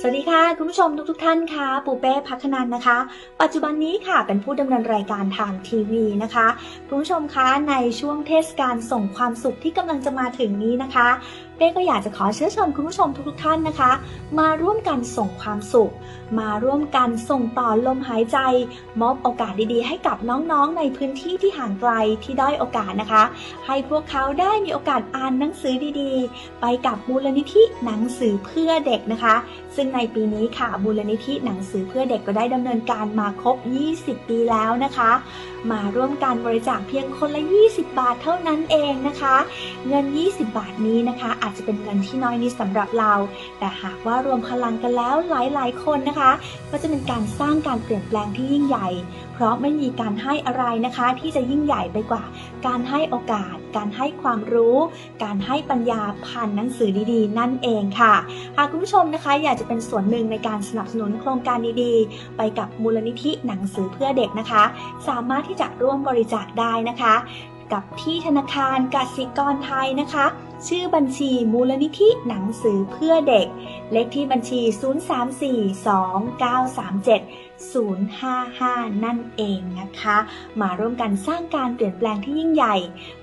สวัสดีค่ะ คุณผู้ชมทุกทท่านค่ะปูเป้พักนันนะคะ ปัจจุบันนี้ค่ะเป็นผู้ดำเนินรายการทางทีวีนะคะ คุณผู้ชมคะในช่วงเทศกาลส่งความสุขที่กำลังจะมาถึงนี้นะคะเป้ก็อยากจะขอเชื้อเชิญคุณผู้ชมทุกๆท่านนะคะ มาร่วมกันส่งความสุข มาร่วมกันส่งต่อลมหายใจ มอบโอกาสดีๆ ให้กับน้องๆ ในพื้นที่ที่ห่างไกลที่ด้อยโอกาสนะคะ ให้พวกเขาได้มีโอกาสอ่านหนังสือดีๆ ไปกับมูลนิธิหนังสือเพื่อเด็กนะคะ ซึ่งในปีนี้ค่ะมูลนิธิหนังสือเพื่อเด็กก็ได้ดำเนินการมาครบ 20 ปีแล้วนะคะ มาร่วมกันบริจาคเพียงคนละ 20 บาทเท่านั้นเองนะคะ เงิน 20 บาทนี้นะคะ อาจจะเป็นเงินที่น้อยนิดสำหรับเรา แต่หากว่ารวมพลังกันแล้วหลายๆ คนนะคะ ก็จะเป็นการสร้างการเปลี่ยนแปลงที่ยิ่งใหญ่ เพราะไม่มีการให้อะไรนะคะ ที่จะยิ่งใหญ่ไปกว่า การให้โอกาส การให้ความรู้ การให้ปัญญาผ่านหนังสือดีๆ นั่นเองค่ะ หากคุณผู้ชมนะคะ อยากจะเป็นส่วนหนึ่งในการสนับสนุนโครงการดีๆ ไปกับมูลนิธิหนังสือเพื่อเด็กนะคะ สามารถที่จะร่วมบริจาคได้นะคะ กับที่ธนาคารกสิกรไทยนะคะ ชื่อบัญชีมูลนิธิหนังสือเพื่อเด็ก เลขที่บัญชี 055 นั่นเองนะคะ มาร่วมกันสร้างการเปลี่ยนแปลงที่ยิ่งใหญ่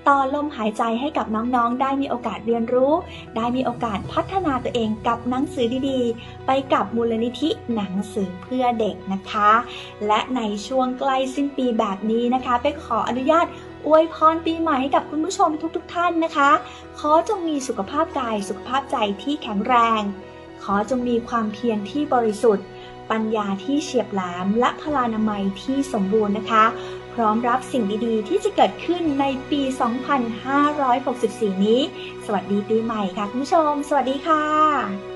ต่อลมหายใจให้กับน้องๆ ได้มีโอกาสเรียนรู้ ได้มีโอกาสพัฒนาตัวเองกับหนังสือดีๆ ไปกับมูลนิธิหนังสือเพื่อเด็กนะคะ และในช่วงใกล้สิ้นปีแบบนี้นะคะเป๊กขออนุญาตอวยพรปีใหม่ให้กับคุณผู้ชมทุกๆทท่านนะคะ ขอจงมีสุขภาพกายสุขภาพใจที่แข็งแรง ขอจงมีความเพียรที่บริสุทธิ์ ปัญญาที่เฉียบแหลม และพลานามัยที่สมบูรณ์นะคะ พร้อมรับสิ่งดีๆ ที่จะเกิดขึ้นในปี 2564 นี้ สวัสดีปีใหม่ค่ะคุณผู้ชม สวัสดีค่ะ